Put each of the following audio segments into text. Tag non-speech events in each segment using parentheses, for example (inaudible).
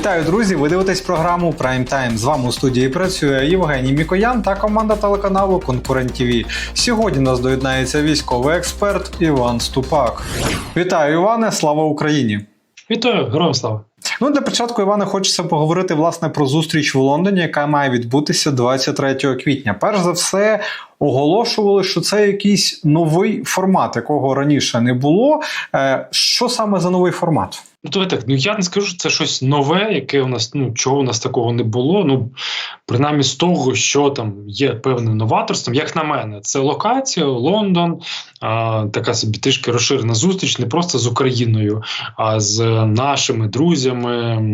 Вітаю, друзі! Ви дивитесь програму Prime Time. З вами у студії працює Євгеній Мікоян та команда телеканалу Конкурент ТВ. Сьогодні нас доєднається військовий експерт Іван Ступак. Вітаю, Іване! Слава Україні! Вітаю, героям слава! Ну, для початку, Іване, хочеться поговорити власне про зустріч в Лондоні, яка має відбутися 23 квітня. Перш за все, оголошували, що це якийсь новий формат, якого раніше не було. Е, Що саме за новий формат? Ну, давай так, ну я не скажу, що це щось нове, яке у нас, ну чого у нас такого не було. Ну, принаймні з того, що там є певним новаторством, як на мене, це локація, Лондон, а, така собі трішки розширена зустріч, не просто з Україною, а з нашими друзями.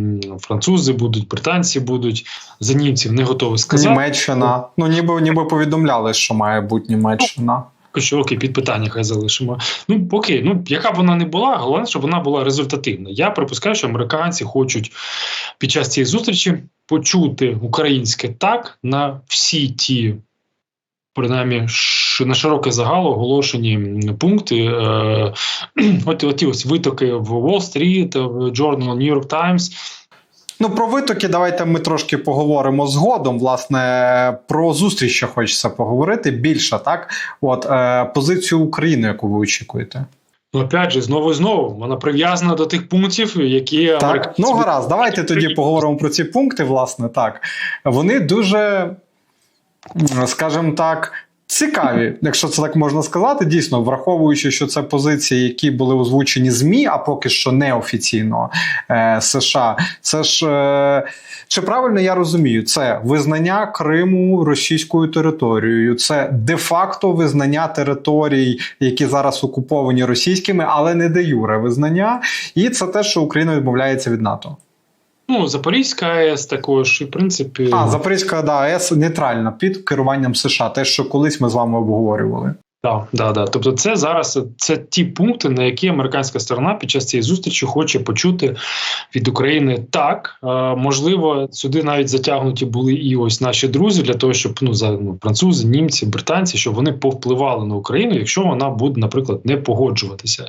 Французи будуть, британці будуть, за німців не готові сказати. Німеччина. Ну, ніби ніби повідомляли, що має бути Німеччина. Окей, під питання хай залишимо. Ну окей, ну яка б вона не була, головне, щоб вона була результативна. Я припускаю, що американці хочуть під час цієї зустрічі почути українське так на всі ті, принаймні, на широкий загал оголошені пункти. Е, (clears throat) от ті ось витоки в Wall Street, в Journal New York Times. Ну, про витоки давайте ми трошки поговоримо згодом. Власне, про зустріч ще хочеться поговорити більше, так? От е, позицію України, яку ви очікуєте. Ну, опять же, знову і знову вона прив'язана до тих пунктів, які Так, американці ну гаразд, давайте тоді поговоримо про ці пункти. Власне, так. Вони дуже, скажімо так. Цікаві, якщо це так можна сказати, дійсно, враховуючи, що це позиції, які були озвучені ЗМІ, а поки що неофіційно е, США. Це ж е, чи правильно я розумію, це визнання Криму російською територією, це де-факто визнання територій, які зараз окуповані російськими, але не де юре визнання. І це те, що Україна відмовляється від НАТО. Ну, Запорізька АЕС також, і в принципі. А, Запорізька да, АЕС нейтральна під керуванням США, те, що колись ми з вами обговорювали. Так, да, да. Тобто, це зараз це ті пункти, на які американська сторона під час цієї зустрічі хоче почути від України так. Е, можливо, сюди навіть затягнуті були і ось наші друзі для того, щоб ну за ну, французи, німці, британці, щоб вони повпливали на Україну, якщо вона буде, наприклад, не погоджуватися.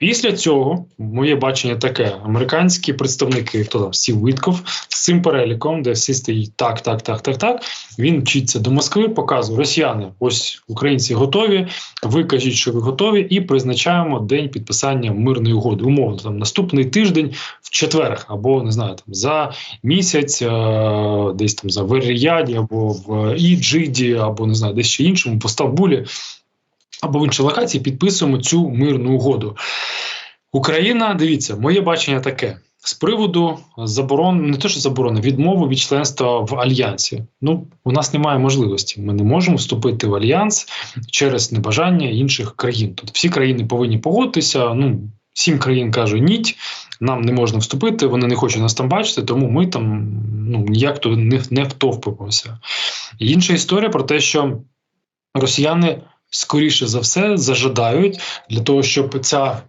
Після цього моє бачення таке: американські представники, хто там Стів Витков з цим переліком, де всі стоїть так, так, так, так, так. Він вчиться до Москви, показує Росіяни. Ось українці готові. Ви кажіть, що ви готові, і призначаємо день підписання мирної угоди. Умовно там наступний тиждень в четвер, або не знаю, там за місяць, е- десь там за Веріяді, або в Іджиді, або не знаю, десь ще іншому, по Стамбулі або в іншій локації підписуємо цю мирну угоду. Україна, дивіться, моє бачення таке. З приводу заборон, не те, що заборони, відмови від членства в альянсі. Ну, у нас немає можливості. Ми не можемо вступити в альянс через небажання інших країн. Тут всі країни повинні погодитися. Ну, сім країн кажуть ні, нам не можна вступити, вони не хочуть нас там бачити, тому ми там ну ніяк то не, не втовпимося. Інша історія про те, що росіяни скоріше за все зажадають для того, щоб ця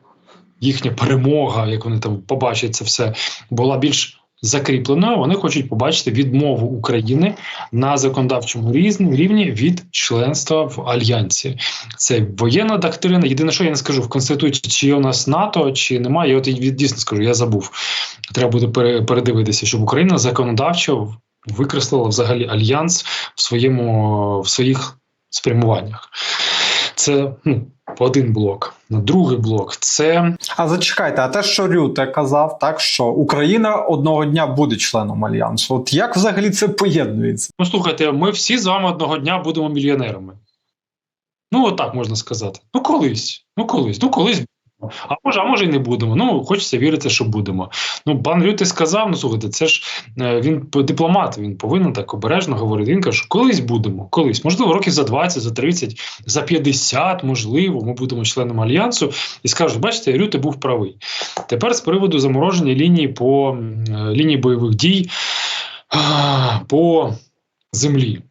їхня перемога, як вони там побачать це все, була більш закріпленою. Вони хочуть побачити відмову України на законодавчому рівні від членства в альянсі. Це воєнна доктрина. Єдине, що я не скажу в конституції, чи є у нас НАТО, чи немає. Я от дійсно скажу, я забув. Треба буде передивитися, щоб Україна законодавчо викреслила взагалі альянс в своєму в своїх спрямуваннях. Це ну, один блок. На другий блок це А зачекайте, а те, що Рюте казав, так що Україна одного дня буде членом альянсу. От як взагалі це поєднується? ну слухайте, ми всі з вами одного дня будемо мільйонерами. Ну, отак можна сказати. Ну, колись. Ну, колись, ну колись. А може, а може і не будемо. Ну, хочеться вірити, що будемо. Ну, пан Рюти сказав: ну слухайте, це ж е, він дипломат, він повинен так обережно говорити. Він каже, що колись будемо, колись, можливо, років за 20, за 30, за 50, можливо, ми будемо членом альянсу. І скажуть, бачите, Рюти був правий. Тепер з приводу замороження лінії по е, лінії бойових дій по землі.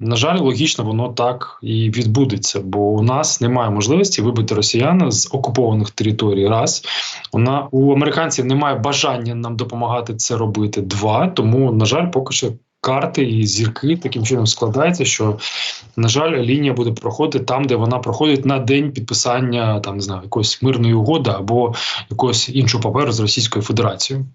На жаль, логічно, воно так і відбудеться, бо у нас немає можливості вибити росіян з окупованих територій. Раз вона у американців немає бажання нам допомагати це робити. Два тому, на жаль, поки що. Карти і зірки таким чином складаються, що на жаль, лінія буде проходити там, де вона проходить на день підписання там не знаю якоїсь мирної угоди або якогось іншого паперу з Російською Федерацією.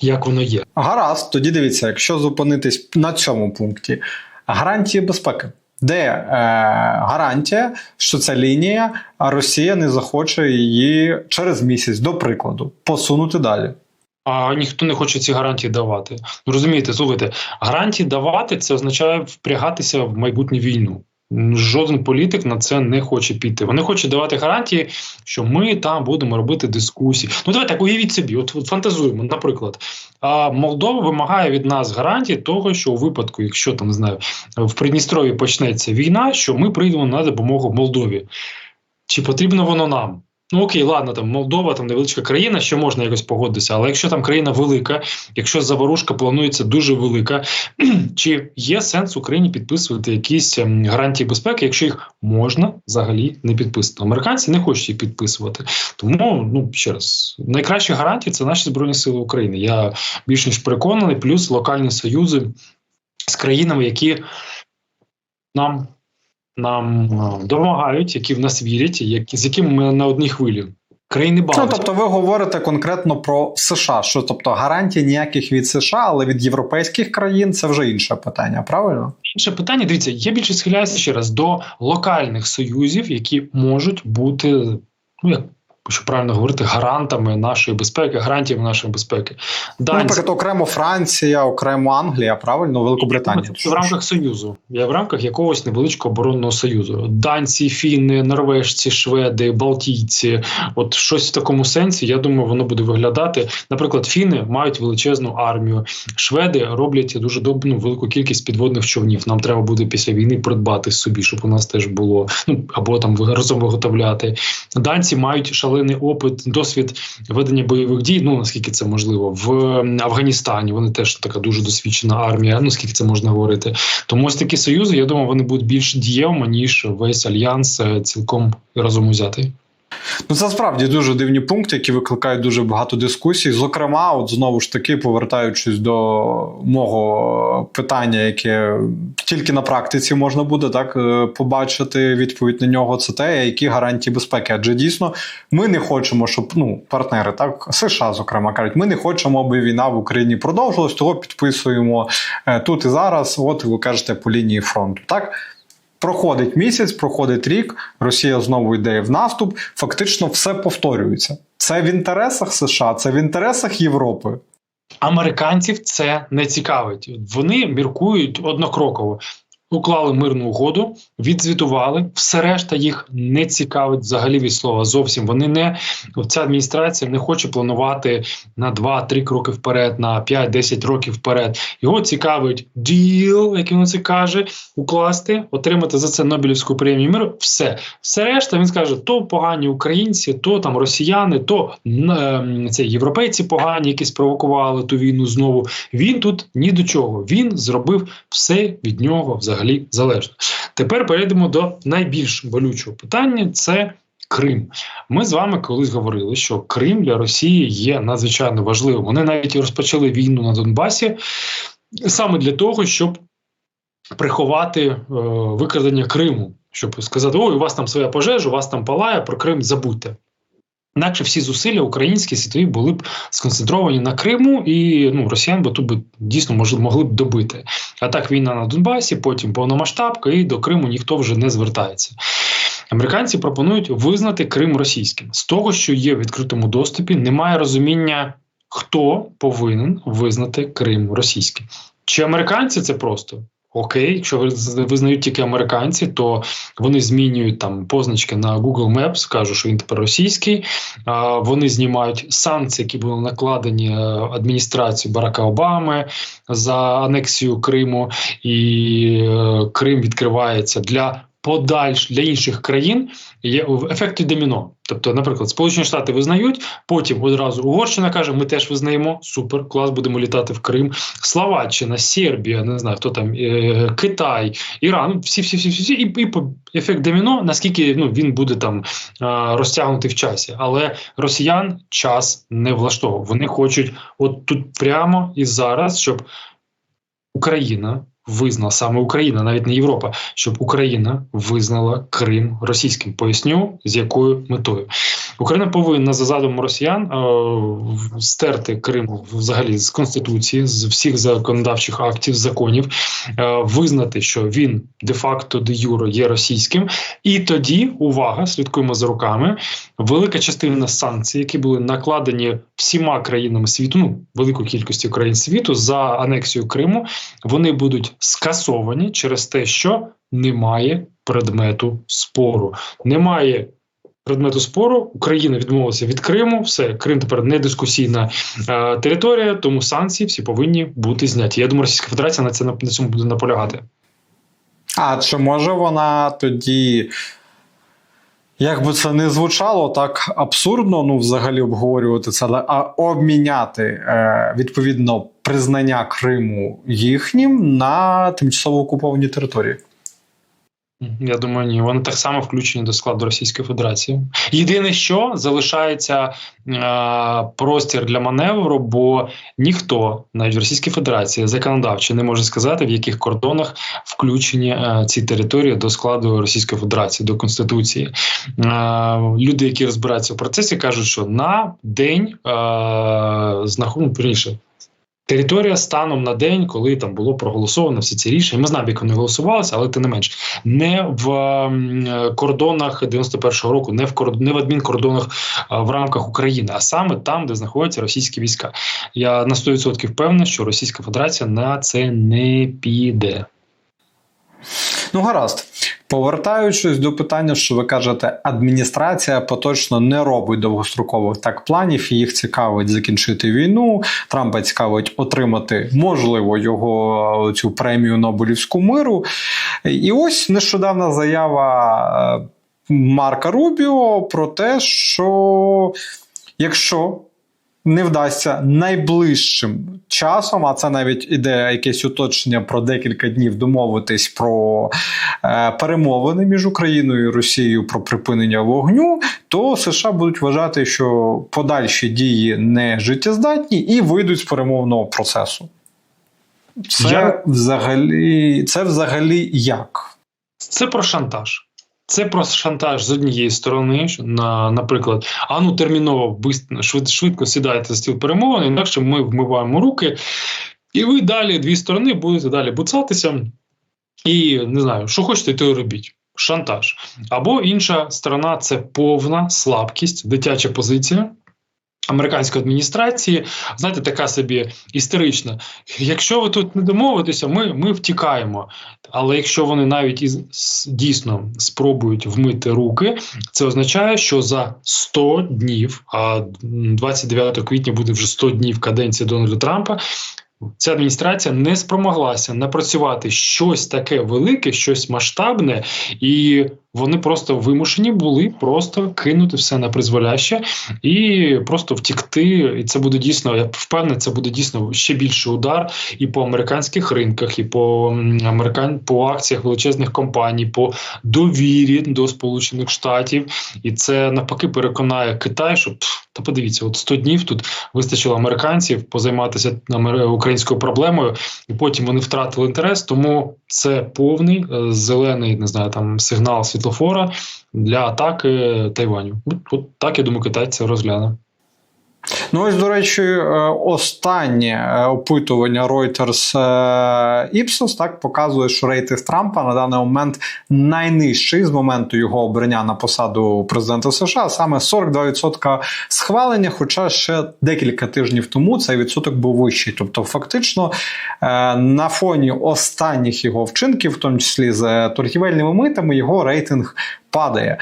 як воно є. Гаразд, тоді дивіться, якщо зупинитись на цьому пункті, гарантії безпеки. Де е, гарантія, що ця лінія, Росія не захоче її через місяць, до прикладу, посунути далі? А ніхто не хоче ці гарантії давати. Ну розумієте, слухайте, гарантії давати це означає впрягатися в майбутню війну. Жоден політик на це не хоче піти. Вони хочуть давати гарантії, що ми там будемо робити дискусії. Ну давайте так уявіть собі, от, фантазуємо. Наприклад, а Молдова вимагає від нас гарантії того, що у випадку, якщо там не знаю, в Придністрові почнеться війна, що ми прийдемо на допомогу Молдові. Чи потрібно воно нам? Ну окей, ладно, там Молдова, там невеличка країна, що можна якось погодитися, але якщо там країна велика, якщо заворушка планується дуже велика, (clears throat) чи є сенс Україні підписувати якісь ем, гарантії безпеки, якщо їх можна взагалі не підписати? Американці не хочуть їх підписувати. Тому ну ще раз, найкращі гарантії це наші збройні сили України. Я більш ніж переконаний, плюс локальні союзи з країнами, які нам нам е, допомагають, які в нас вірять, які з якими ми на одній хвилі. Країни Ну, тобто, ви говорите конкретно про США, що тобто гарантій ніяких від США, але від європейських країн це вже інше питання, правильно? Інше питання, дивіться, я більше схиляюся ще раз до локальних союзів, які можуть бути, ну як що правильно говорити, гарантами нашої безпеки, гарантіями нашої безпеки. Ну, Данці, наприклад, окремо Франція, окремо Англія, правильно, Великобританія. Це в рамках союзу. Я в рамках якогось невеличкого оборонного союзу. Данці, фіни, норвежці, шведи, балтійці. От щось в такому сенсі. Я думаю, воно буде виглядати. Наприклад, фіни мають величезну армію. Шведи роблять дуже добру ну, велику кількість підводних човнів. Нам треба буде після війни придбати собі, щоб у нас теж було. Ну або там разом виготовляти. Данці мають шалений опит, досвід ведення бойових дій. Ну наскільки це можливо в Афганістані. Вони теж така дуже досвідчена армія. Ну скільки це можна говорити. Тому ось такі союзи, я думаю, вони будуть більш дієвими ніж весь альянс е, цілком разом узятий. Ну, це справді дуже дивні пункти, які викликають дуже багато дискусій. Зокрема, от знову ж таки, повертаючись до мого питання, яке тільки на практиці можна буде так е, побачити відповідь на нього, це те, які гарантії безпеки. Адже дійсно ми не хочемо, щоб ну партнери, так США, зокрема, кажуть, ми не хочемо, аби війна в Україні продовжилась, того підписуємо е, тут і зараз. От ви кажете по лінії фронту. Так. Проходить місяць, проходить рік, Росія знову йде в наступ. Фактично все повторюється. Це в інтересах США, це в інтересах Європи. Американців це не цікавить. Вони міркують однокроково. Уклали мирну угоду, відзвітували. Все решта їх не цікавить взагалі від слова. Зовсім вони не ця адміністрація не хоче планувати на 2-3 кроки вперед, на 5-10 років вперед. Його цікавить діл, як він це каже, укласти, отримати за це Нобелівську премію миру. Все, все решта він скаже: то погані українці, то там росіяни, то е, це європейці погані, які спровокували ту війну знову. Він тут ні до чого. Він зробив все від нього взагалі взагалі залежно. Тепер перейдемо до найбільш болючого питання: це Крим. Ми з вами колись говорили, що Крим для Росії є надзвичайно важливим. Вони навіть розпочали війну на Донбасі саме для того, щоб приховати е, викрадення Криму, щоб сказати: ой, у вас там своя пожежа, у вас там палає, про Крим забудьте. Інакше всі зусилля українські світові були б сконцентровані на Криму, і ну росіян би тут би дійсно могли, б добити. А так війна на Донбасі, потім повномасштабка, і до Криму ніхто вже не звертається. Американці пропонують визнати Крим російським з того, що є в відкритому доступі, немає розуміння, хто повинен визнати Крим російським. Чи американці це просто? Окей, якщо визнають тільки американці, то вони змінюють там позначки на Google Maps, кажуть, що він тепер російський. А, Вони знімають санкції, які були накладені е, адміністрацією Барака Обами за анексію Криму, і е, Крим відкривається для подальш для інших країн є в ефекті доміно. Тобто, наприклад, Сполучені Штати визнають, потім одразу Угорщина каже: ми теж визнаємо супер, клас, будемо літати в Крим. Словаччина, Сербія, не знаю хто там, е, Китай, Іран, всі, всі, всі, всі, всі, і, і ефект доміно, наскільки ну він буде там розтягнутий в часі. Але росіян час не влаштовував. Вони хочуть, от тут прямо і зараз, щоб Україна визнала саме Україна, навіть не Європа, щоб Україна визнала Крим російським. Поясню з якою метою Україна повинна за задумом росіян е, стерти Крим взагалі з конституції, з всіх законодавчих актів, законів, е, визнати, що він де-факто де юро є російським, і тоді увага, слідкуємо за руками. Велика частина санкцій, які були накладені всіма країнами світу, ну великою кількістю країн світу за анексію Криму, вони будуть скасовані через те, що немає предмету спору. Немає предмету спору. Україна відмовилася від Криму. Все, Крим тепер не дискусійна е, територія, тому санкції всі повинні бути зняті. Я думаю, Російська Федерація на це на цьому буде наполягати. А чи може вона тоді, як би це не звучало так абсурдно, ну взагалі обговорювати це, але а обміняти е, відповідно признання Криму їхнім на тимчасово окуповані території? Я думаю, ні. Вони так само включені до складу Російської Федерації. Єдине, що залишається е, простір для маневру, бо ніхто, навіть в Російській Федерації, законодавчо не може сказати, в яких кордонах включені е, ці території до складу Російської Федерації, до Конституції. Е, люди, які розбираються в процесі, кажуть, що на день е, знаходиться Територія станом на день, коли там було проголосовано всі ці рішення. Ми знаємо, як вони голосувалися, але тим не менш не в кордонах 91-го року, не в корд... не в адмінкордонах в рамках України, а саме там, де знаходяться російські війська. Я на 100% впевнений, що Російська Федерація на це не піде. Ну, гаразд. Повертаючись до питання, що ви кажете, адміністрація поточно не робить довгострокових так планів. Їх цікавить закінчити війну. Трампа цікавить отримати, можливо, його цю премію Нобелівську миру. І ось нещодавна заява е, Марка Рубіо про те, що якщо не вдасться найближчим часом, а це навіть іде якесь уточнення про декілька днів домовитись про е, перемовини між Україною і Росією про припинення вогню, то США будуть вважати, що подальші дії не життєздатні і вийдуть з перемовного процесу. Це Я- взагалі, це взагалі як? Це про шантаж. Це про шантаж з однієї сторони, на, наприклад, а ну терміново бис- швид, швидко сідайте за стіл перемовин, інакше ми вмиваємо руки, і ви далі дві сторони будете далі буцатися. І не знаю, що хочете, то й робіть. Шантаж. Або інша сторона це повна слабкість, дитяча позиція. Американської адміністрації, знаєте, така собі істерична. Якщо ви тут не домовитеся, ми, ми втікаємо. Але якщо вони навіть і дійсно спробують вмити руки, це означає, що за 100 днів, а м, 29 квітня буде вже 100 днів каденції Дональда Трампа. Ця адміністрація не спромоглася напрацювати щось таке велике, щось масштабне, і вони просто вимушені були просто кинути все на призволяще і просто втікти. І це буде дійсно, я впевнений, це буде дійсно ще більший удар і по американських ринках, і по американ... по акціях величезних компаній, по довірі до Сполучених Штатів. І це навпаки переконає Китай, що та подивіться, от 100 днів тут вистачило американців позайматися амер- українською проблемою, і потім вони втратили інтерес. Тому це повний е, зелений, не знаю, там сигнал світлофора для атаки Тайваню. От, от так я думаю, Китай це розгляне. Ну, ось, до речі, е, останнє е, опитування Reuters е, Ipsos так показує, що рейтинг Трампа на даний момент найнижчий з моменту його обрання на посаду президента США, саме 42% схвалення. Хоча ще декілька тижнів тому цей відсоток був вищий. Тобто, фактично, на фоні останніх його вчинків, в тому числі з торгівельними митами, його рейтинг падає.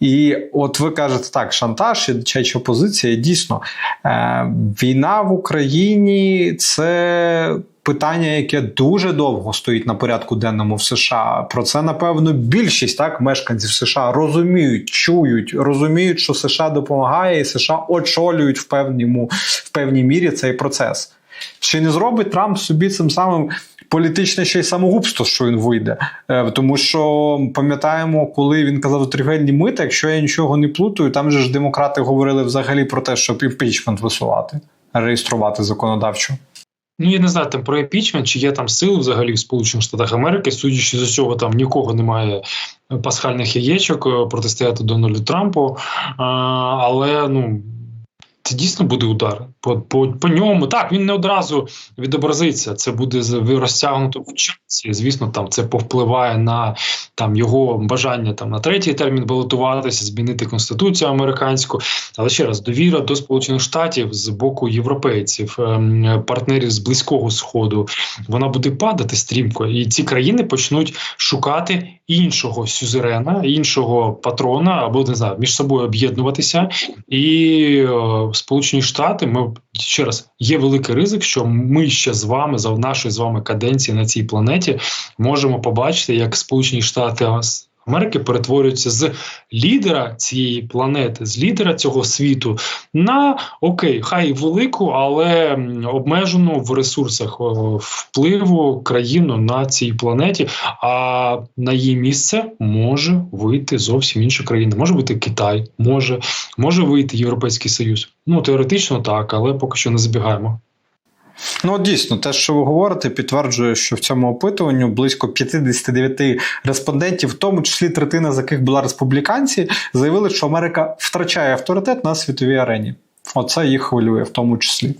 І от ви кажете так, шантаж і дитяча позиція. Дійсно, е, війна в Україні це. Питання, яке дуже довго стоїть на порядку денному в США. Про це напевно більшість так мешканців США розуміють, чують, розуміють, що США допомагає, і США очолюють в певному в певній мірі цей процес. Чи не зробить Трамп собі цим самим політичне ще й самогубство, що він вийде? Е, Тому що пам'ятаємо, коли він казав торгівельні мити, якщо я нічого не плутаю, там же ж демократи говорили взагалі про те, щоб імпічмент висувати, реєструвати законодавчо. Ну, я не знаю там про імпічмент, чи є там сили взагалі в Сполучених Штатах Америки. Судячи з усього, там нікого немає пасхальних яєчок е, протистояти Дональду Трампу. А, але ну. Це дійсно буде удар по, по по ньому. Так він не одразу відобразиться. Це буде розтягнуто в часі. Звісно, там це повпливає на там його бажання там на третій термін балотуватися, змінити конституцію американську. Але ще раз довіра до Сполучених Штатів з боку європейців, ем, партнерів з близького сходу, вона буде падати стрімко, і ці країни почнуть шукати іншого сюзерена, іншого патрона або не знаю, між собою об'єднуватися і. Сполучені Штати, ми ще раз є великий ризик, що ми ще з вами за нашої з вами каденції на цій планеті можемо побачити, як Сполучені Штати Америки перетворюються з лідера цієї планети, з лідера цього світу на окей, хай велику, але обмежену в ресурсах впливу країну на цій планеті. А на її місце може вийти зовсім інша країна. Може бути Китай, може, може вийти Європейський Союз. Ну теоретично так, але поки що не забігаємо. Ну, дійсно, те, що ви говорите, підтверджує, що в цьому опитуванню близько 59 респондентів, в тому числі третина з яких була республіканці, заявили, що Америка втрачає авторитет на світовій арені. Оце їх хвилює, в тому числі.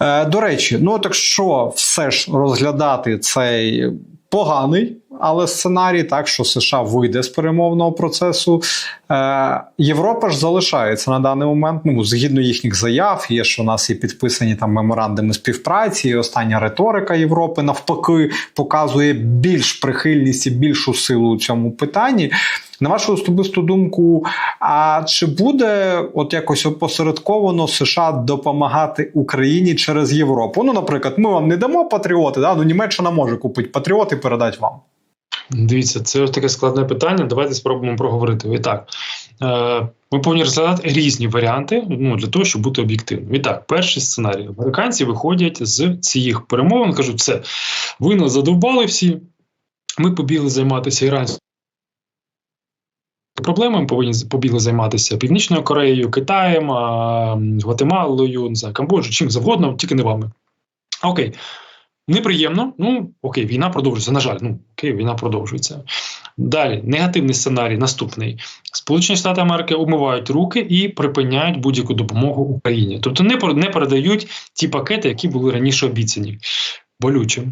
Е, До речі, ну так що все ж розглядати цей поганий, але сценарій, так що США вийде з перемовного процесу. Е, Європа ж залишається на даний момент. Ну згідно їхніх заяв, є що у нас є підписані там меморандуми співпраці. і Остання риторика Європи навпаки показує більш прихильність і більшу силу у цьому питанні. На вашу особисту думку, а чи буде от якось опосередковано США допомагати Україні через Європу? Ну, наприклад, ми вам не дамо патріоти, да? ну Німеччина може купити патріоти і передати вам. Дивіться, це таке складне питання. Давайте спробуємо проговорити. І так, е, ми повинні розглядати різні варіанти ну, для того, щоб бути об'єктивним. І так, перший сценарій. Американці виходять з цих перемовин, кажуть, все, ви нас задовбали всі, ми побігли займатися іранською. Проблемами повинні побігли займатися Північною Кореєю, Китаєм, Гватемалою, Камбоджу, чим завгодно, тільки не вами. Окей. Неприємно, ну окей, війна продовжується. На жаль, ну окей, війна продовжується. Далі негативний сценарій. Наступний Сполучені Штати Америки умивають руки і припиняють будь-яку допомогу Україні, тобто не не передають ті пакети, які були раніше обіцяні. Болюче.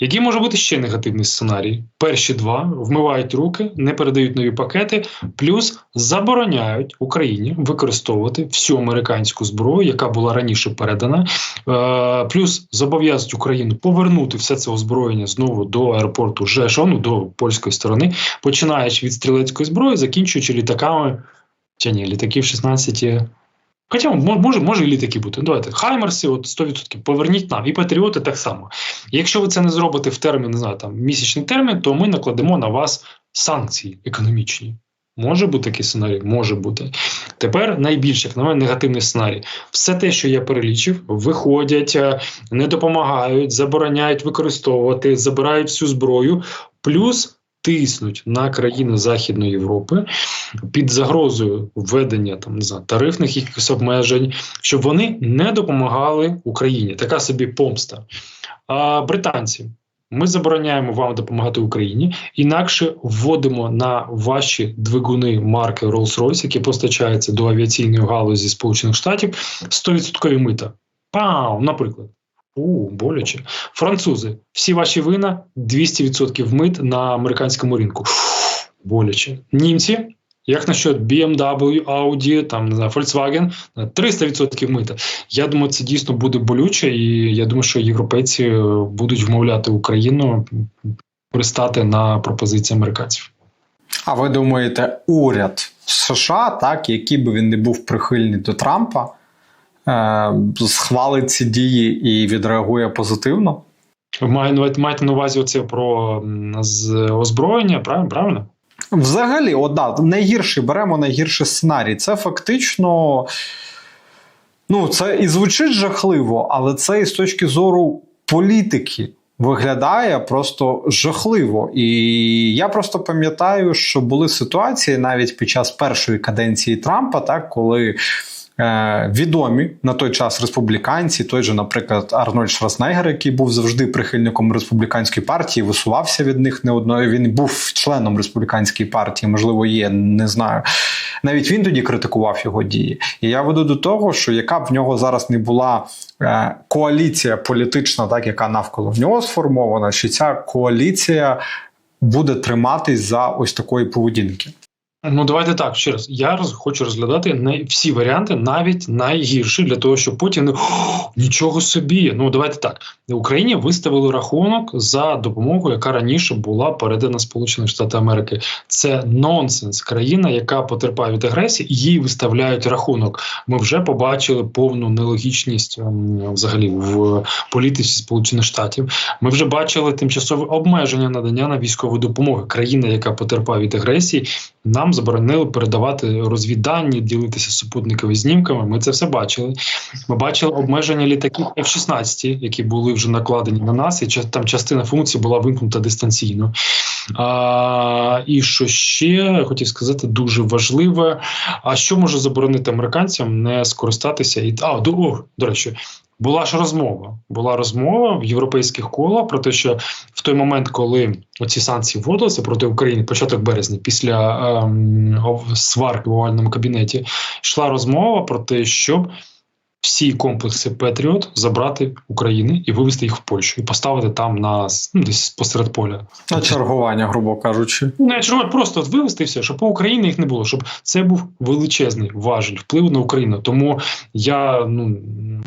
Який може бути ще негативний сценарій? Перші два вмивають руки, не передають нові пакети, плюс забороняють Україні використовувати всю американську зброю, яка була раніше передана, е, плюс зобов'язують Україну повернути все це озброєння знову до аеропорту Жешону, до польської сторони, починаючи від стрілецької зброї, закінчуючи літаками. Чи ні, літаків 16 Хоча може може і літаки бути. Давайте Хаймерси, от 100% поверніть нам і патріоти так само. Якщо ви це не зробите в термін, не знаю, там місячний термін, то ми накладемо на вас санкції економічні. Може бути такий сценарій, може бути. Тепер найбільш як на мене негативний сценарій. Все те, що я перелічив, виходять, е, не допомагають, забороняють використовувати, забирають всю зброю, плюс тиснуть на країни Західної Європи під загрозою введення там не знаю, тарифних якихось обмежень, щоб вони не допомагали Україні. Така собі помста. А британці. Ми забороняємо вам допомагати Україні, інакше вводимо на ваші двигуни марки Rolls-Royce, які постачаються до авіаційної галузі Сполучених Штатів 100% мита. Пау, наприклад. У, боляче. Французи. Всі ваші вина 200% мит на американському ринку. боляче. Німці. Як насчет BMW, Audi, там не знаю, Volkswagen 300% мита. Я думаю, це дійсно буде болюче, і я думаю, що європейці е, будуть вмовляти Україну пристати на пропозиції американців. А ви думаєте, уряд США, так, який би він не був прихильний до Трампа, схвалить ці дії і відреагує позитивно. Ви маєте на увазі оце про озброєння, правильно? Взагалі, от, да, найгірший беремо найгірший сценарій. Це фактично. Ну, це і звучить жахливо, але це і з точки зору політики виглядає просто жахливо. І я просто пам'ятаю, що були ситуації навіть під час першої каденції Трампа, так, коли е, відомі на той час республіканці, той же, наприклад, Арнольд Шварценеггер, який був завжди прихильником республіканської партії, висувався від них не одної. Він був членом республіканської партії, можливо, є, не знаю. Навіть він тоді критикував його дії. І я веду до того, що яка б в нього зараз не була е, коаліція політична, так яка навколо нього сформована, що ця коаліція буде триматись за ось такої поведінки. Ну, давайте так ще раз. Я роз, хочу розглядати не всі варіанти, навіть найгірші, для того, щоб потім не нічого собі. Ну давайте так. Україні виставили рахунок за допомогу, яка раніше була передана Сполучених Штатів Америки. Це нонсенс. Країна, яка потерпає від агресії, їй виставляють рахунок. Ми вже побачили повну нелогічність ем, взагалі в політиці Сполучених Штатів. Ми вже бачили тимчасове обмеження надання на військову допомогу. Країна, яка потерпає від агресії, нам заборонили передавати розвіддані, ділитися супутниковими знімками. Ми це все бачили. Ми бачили обмеження літаків F-16, які були вже накладені на нас, і там частина функцій була вимкнута дистанційно. А, і що ще хотів сказати, дуже важливе. А що може заборонити американцям не скористатися і а до, о, до речі. Була ж розмова. Була розмова в європейських колах про те, що в той момент, коли оці санкції вводилися проти України, початок березня, після ем, сварки в овальному кабінеті, йшла розмова про те, щоб всі комплекси Петріот забрати України і вивезти їх в Польщу і поставити там на ну, десь посеред поля. На чергування, грубо кажучи. Не чергувати, просто вивезти все, щоб по Україні їх не було, щоб це був величезний важіль впливу на Україну. Тому я ну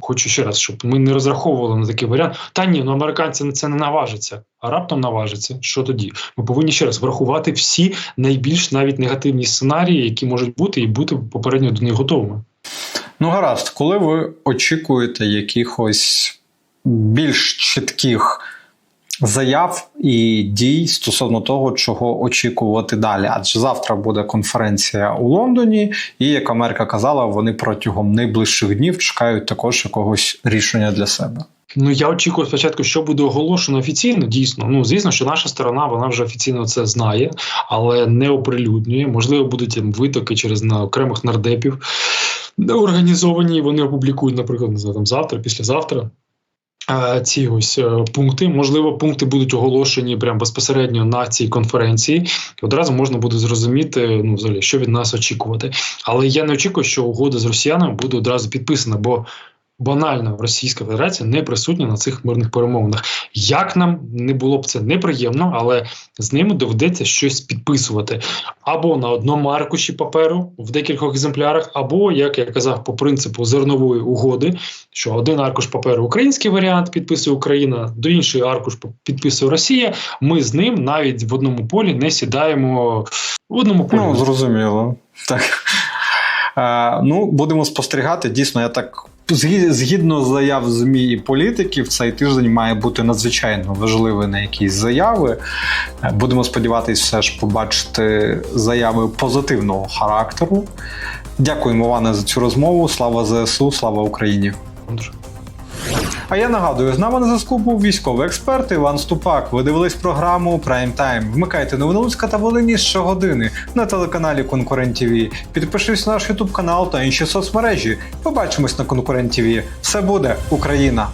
хочу ще раз, щоб ми не розраховували на такий варіант. Та ні, ну американці на це не наважаться, а раптом наважаться. Що тоді? Ми повинні ще раз врахувати всі найбільш навіть негативні сценарії, які можуть бути, і бути попередньо до них готовими. Ну, гаразд, коли ви очікуєте якихось більш чітких заяв і дій стосовно того, чого очікувати далі. Адже завтра буде конференція у Лондоні, і як Америка казала, вони протягом найближчих днів чекають також якогось рішення для себе. Ну я очікую спочатку, що буде оголошено офіційно. Дійсно, ну звісно, що наша сторона вона вже офіційно це знає, але не оприлюднює. Можливо, будуть там витоки через на окремих нардепів організовані. Вони опублікують, наприклад, там завтра, післязавтра. Ці ось е, пункти, можливо, пункти будуть оголошені прямо безпосередньо на цій конференції. І одразу можна буде зрозуміти, ну взагалі, що від нас очікувати. Але я не очікую, що угода з росіянами буде одразу підписана, бо банально Російська Федерація не присутня на цих мирних перемовинах. Як нам не було б це неприємно, але з ними доведеться щось підписувати або на одному аркуші паперу в декількох екземплярах, або як я казав, по принципу зернової угоди, що один аркуш паперу український варіант підписує Україна, до інший аркуш підписує Росія. Ми з ним навіть в одному полі не сідаємо в одному полі. Ну, зрозуміло. Так. Е, ну, будемо спостерігати. Дійсно, я так. Згі- Згідно заяв ЗМІ і політиків, цей тиждень має бути надзвичайно важливий на якісь заяви. Е, Будемо сподіватися, все ж побачити заяви позитивного характеру. Дякуємо, Іване, за цю розмову. Слава ЗСУ, слава Україні! А я нагадую, з нами на зв'язку був військовий експерт Іван Ступак. Ви дивились програму Прайм Тайм. Вмикайте новини Луцька та Волині щогодини на телеканалі Конкурент ТВ. Підпишись на наш Ютуб канал та інші соцмережі. Побачимось на Конкурент ТВ. Все буде Україна!